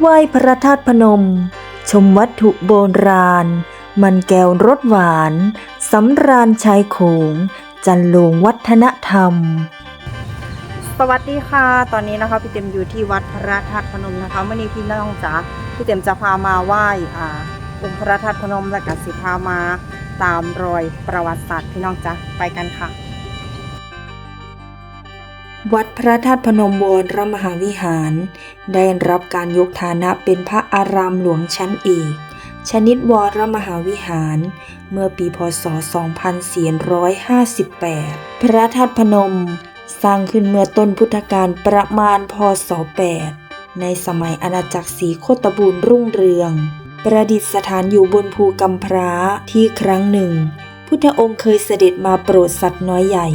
ไหว้พระธาตุพนม ชมวัตถุโบราณ มันแก้วรสหวานสำราญชายโขง จันลงวัฒนธรรม สวัสดีค่ะ ตอนนี้นะคะพี่เต็มอยู่ที่วัดพระธาตุพนมนะคะเมื่อนี้พี่น้องจ๋าพี่เต็มจะพามาไหว้อ่าองค์พระธาตุพนมและก็สิพามาตามรอยประวัติศาสตร์พี่น้องจ๋าไปกันค่ะ วัดพระธาตุพนมวรมหาวิหาร ได้รับการยกฐานะเป็นพระอารามหลวงชั้นเอกชนิดวรมหาวิหาร เมื่อปีพศ 2458 พระธาตุพนม สร้างขึ้นเมื่อต้นพุทธกาลประมาณพศ 8 ในสมัยอาณาจักรศรีโคตบูรรุ่งเรือง ประดิษฐานอยู่บนภูกำพร้าที่ครั้งหนึ่ง พุทธองค์เคยเสด็จมาโปรดสัตว์น้อยใหญ่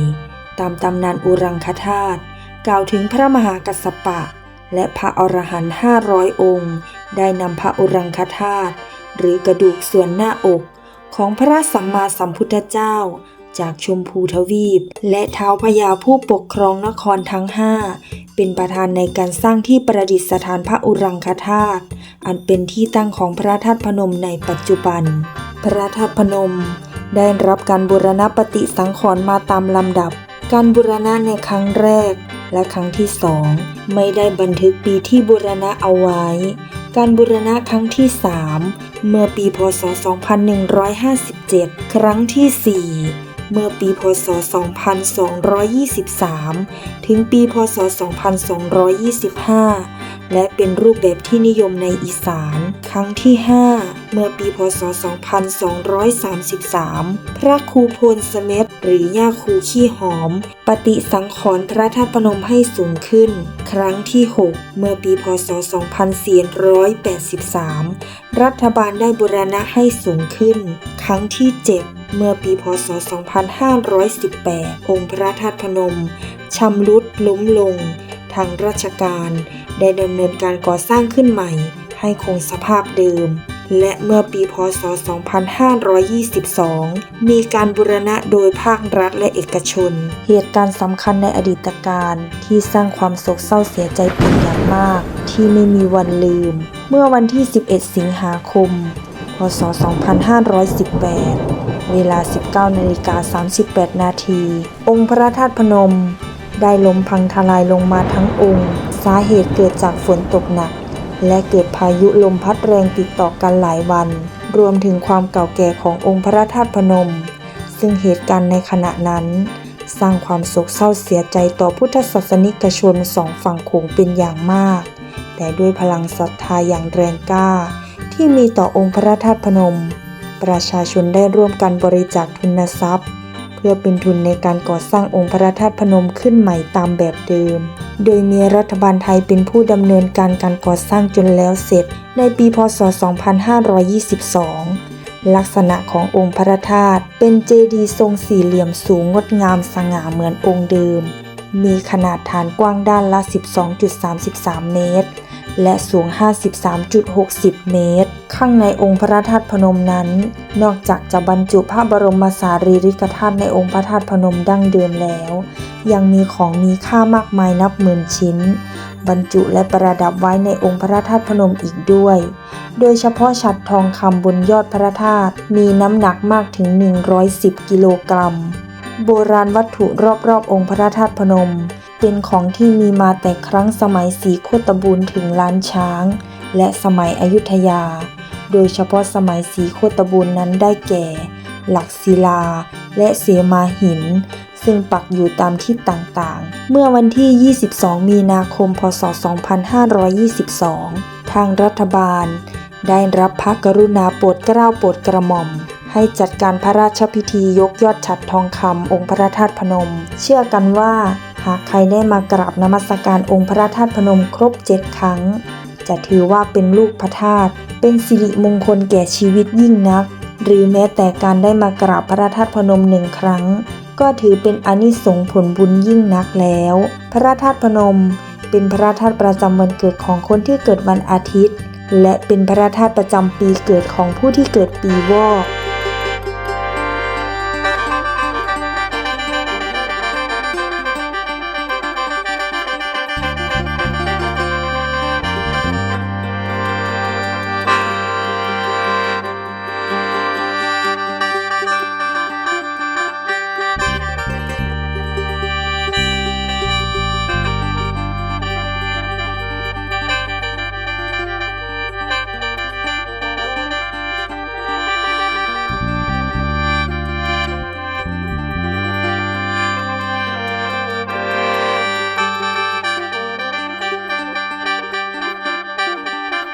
ตามตำนานอุรังคธาตุกล่าวถึงพระมหากัสสปะ และพระอรหันต์ห้าร้อยองค์ ได้นำพระอุรังคธาตุหรือกระดูกส่วนหน้าอกของพระสัมมาสัมพุทธเจ้า จากชมพูทวีป และเท้าพญาผู้ปกครองนครทั้งห้าเป็นประธานในการสร้างที่ประดิษฐานพระอุรังคธาตุอันเป็นที่ตั้งของพระธาตุพนมในปัจจุบัน พระธาตุพนม ได้รับการบูรณปฏิสังขรณ์มาตามลำดับ การบูรณะในครั้งแรกและครั้งที่สองไม่ได้บันทึกปีที่บูรณะเอาไว้ การบูรณะครั้งที่สามเมื่อปีพศ 2157 ครั้งที่สี่เมื่อปีพศ 2223 ถึงปีพศ 2225 และเป็นรูปแบบที่นิยมในอีสาน ครั้งที่ 5 เมื่อปีพศ 2233 พระครูโพลสเม็ดหรือย่าครูขี้หอม ปฏิสังขรณ์พระธาตุพนมให้สูงขึ้น ครั้งที่ 6 เมื่อปีพศ 2483 รัฐบาลได้บูรณะให้สูงขึ้น ครั้งที่ 7เมื่อปีพศ 2518 องค์พระธาตุพนม ชำรุดล้มลง ทางราชการ ได้ดำเนินการก่อสร้างขึ้นใหม่ ให้คงสภาพเดิม และเมื่อปีพศ 2522 มีการบูรณะโดยภาครัฐและเอกชน เหตุการณ์สำคัญในอดีตการที่สร้างความโศกเศร้าเสียใจเป็นอย่างมาก ที่ไม่มีวันลืม เมื่อวันที่ 11 สิงหาคม พศ 2518 เวลา 19นาฬิกา38 นาที องค์พระธาตุพนม ได้ล้มพังทลายลงมาทั้งองค์ สาเหตุเกิดจากฝนตกหนัก และเกิดพายุลมพัดแรงติดต่อกันหลายวัน รวมถึงความเก่าแก่ขององค์พระธาตุพนม ซึ่งเหตุการณ์ในขณะนั้น สร้างความโศกเศร้าเสียใจต่อพุทธศาสนิกชนสองฝั่งโขงเป็นอย่างมาก แต่ด้วยพลังศรัทธาอย่างแรงกล้า ที่มีต่อองค์พระธาตุพนม ประชาชนได้ร่วมกันบริจาคทุนทรัพย์ เพื่อเป็นทุนในการก่อสร้างองค์พระธาตุพนมขึ้นใหม่ตามแบบเดิม โดยมีรัฐบาลไทยเป็นผู้ดำเนินการการก่อสร้างจนแล้วเสร็จ ในปีพศ 2522 ลักษณะขององค์พระธาตุเป็นเจดีย์ทรงสี่เหลี่ยมสูงงดงามสง่าเหมือนองค์เดิม มีขนาดฐานกว้างด้านละ 12.33 เมตร และสูง 53.60 เมตร ข้างในองค์พระธาตุพนมนั้น นอกจากจะบรรจุพระบรมสารีริกธาตุในองค์พระธาตุพนมดั้งเดิมแล้ว ยังมีของมีค่ามากมายนับหมื่นชิ้น บรรจุและประดับไว้ในองค์พระธาตุพนมอีกด้วย โดยเฉพาะฉัตรทองคำบนยอดพระธาตุมีน้ำหนักมากถึง 110 กิโลกรัม โบราณวัตถุรอบๆ องค์พระธาตุพนม เป็นของที่มีมาแต่ครั้งสมัยศรีโคตบูรณ์ถึงล้านช้าง และสมัยอยุธยา โดยเฉพาะสมัยศรีโคตบูรณ์นั้นได้แก่ หลักศิลา และเสมาหิน ซึ่งปักอยู่ตามที่ต่างๆ เมื่อวันที่ 22 มีนาคม พศ 2522 ทางรัฐบาล ได้รับพระกรุณาโปรดเกล้าโปรดกระหม่อมให้จัดการพระราชพิธียกยอดฉัตรทองคำองค์พระธาตุพนม เชื่อกันว่า หากใครได้มากราบนมัสการองค์พระธาตุพนมครบเจ็ดครั้ง จะถือว่าเป็นลูกพระธาตุเป็นสิริมงคลแก่ชีวิตยิ่งนัก หรือแม้แต่การได้มากราบพระธาตุพนมหนึ่งครั้ง ก็ถือเป็นอนิสงส์ผลบุญยิ่งนักแล้ว พระธาตุพนม เป็นพระธาตุประจำวันเกิดของคนที่เกิดวันอาทิตย์ และเป็นพระธาตุประจำปีเกิดของผู้ที่เกิดปีวอก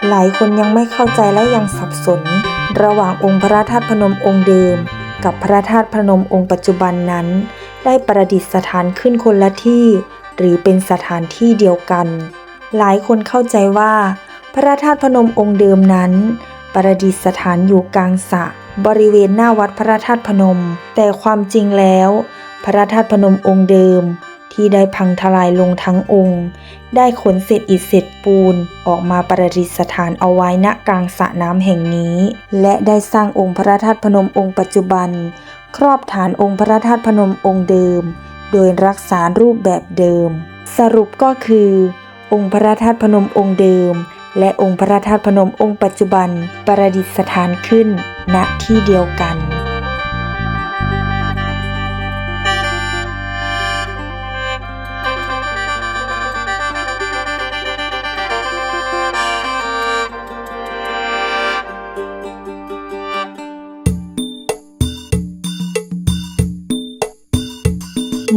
หลายคนยังไม่เข้าใจและยังสับสน ระหว่างองค์พระธาตุพนมองค์เดิม กับพระธาตุพนมองค์ปัจจุบันนั้น ได้ประดิษฐานขึ้นคนละที่ หรือเป็นสถานที่เดียวกัน หลายคนเข้าใจว่า พระธาตุพนมองค์เดิมนั้น ประดิษฐานอยู่กลางสระบริเวณหน้าวัดพระธาตุพนม แต่ความจริงแล้ว พระธาตุพนมองค์เดิม ที่ได้พังทลายลงทั้งองค์ ได้ขนเศษอิฐเศษปูนออกมาประดิษฐานเอาไว้ณกลางสระน้ำแห่งนี้ และได้สร้างองค์พระธาตุพนมองค์ปัจจุบัน ครอบฐานองค์พระธาตุพนมองค์เดิม โดยรักษารูปแบบเดิม สรุปก็คือ องค์พระธาตุพนมองค์เดิม และองค์พระธาตุพนมองค์ปัจจุบันประดิษฐานขึ้นณที่เดียวกัน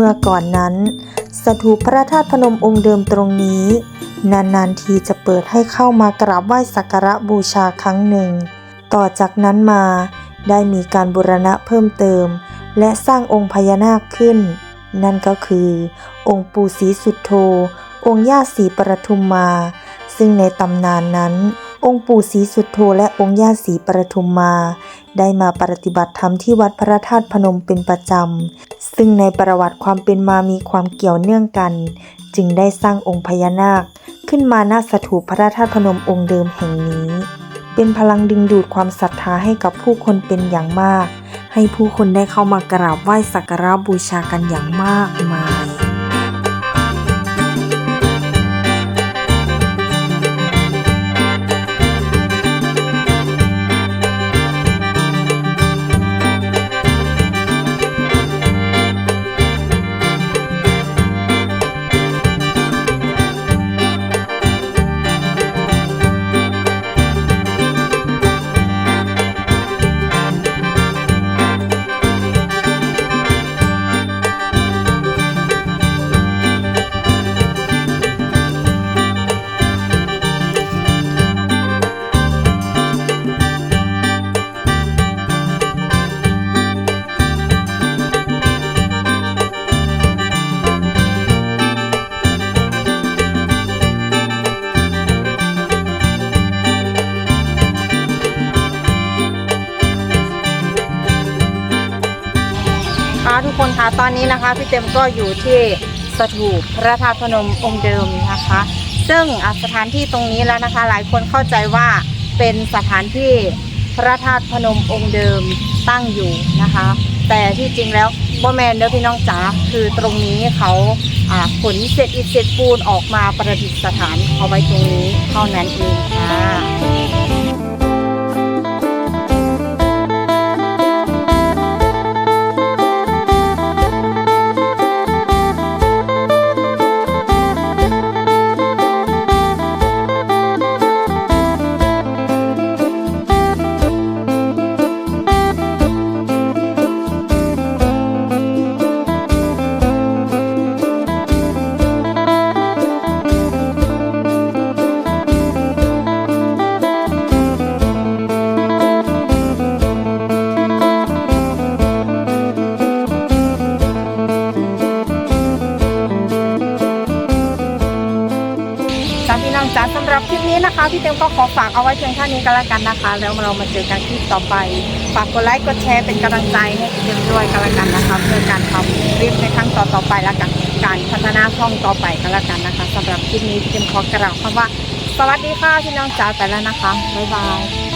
เมื่อก่อนนั้น สถูปพระธาตุพนมองค์เดิมตรงนี้ นานๆทีจะเปิดให้เข้ามากราบไหว้สักการะบูชาครั้งหนึ่ง ต่อจากนั้นมาได้มีการบูรณะเพิ่มเติม และสร้างองค์พญานาคขึ้น นั่นก็คือ องค์ปู่ศรีสุดโธองค์ย่าศรีปรทุมมา ซึ่งในตำนานนั้น องค์ปู่ศรีสุดโธและองค์ย่าศรีปรทุมมา ได้มาปฏิบัติธรรมที่วัดพระธาตุพนมเป็นประจำ ซึ่งในประวัติความเป็นมามีความเกี่ยวเนื่องกัน จึงได้สร้างองค์พญานาค ขึ้นมาณสถูปพระธาตุพนมองค์เดิมแห่งนี้ เป็นพลังดึงดูดความศรัทธาให้กับผู้คนเป็นอย่างมาก ให้ผู้คนได้เข้ามากราบไหว้สักการะบูชากันอย่างมากมาย ตอนนี้นะคะพี่เต็มก็อยู่ที่สถูปพระธาตุพนมองค์เดิมนะคะ ซึ่งสถานที่ตรงนี้แล้วนะคะ หลายคนเข้าใจว่าเป็นสถานที่พระธาตุพนมองค์เดิมตั้งอยู่นะคะ แต่ที่จริงแล้วบ่แมนเด้อพี่น้องจ๋าคือตรงนี้เขาขนเศษอิฐเศษปูนออกมาประดิษฐานเอาไว้ตรงนี้เท่านั้นเองค่ะ น้องจ๋าสำหรับคลิปนี้นะคะ พี่เต็มก็ขอฝากเอาไว้เพียงเท่านี้ก็แล้วกันนะคะ แล้วเรามาเจอกันคลิปต่อไป ฝากกดไลค์กดแชร์เป็นกำลังใจให้พี่เต็มด้วยก็แล้วกันนะคะ เพื่อการทำคลิปในครั้งต่อๆไปและกันการพัฒนาช่องต่อไปก็แล้วกันนะคะสำหรับคลิปนี้พี่เต็มขอกล่าวคำว่า สวัสดีค่ะพี่น้องจ๋าไปแล้วนะคะบ๊ายบาย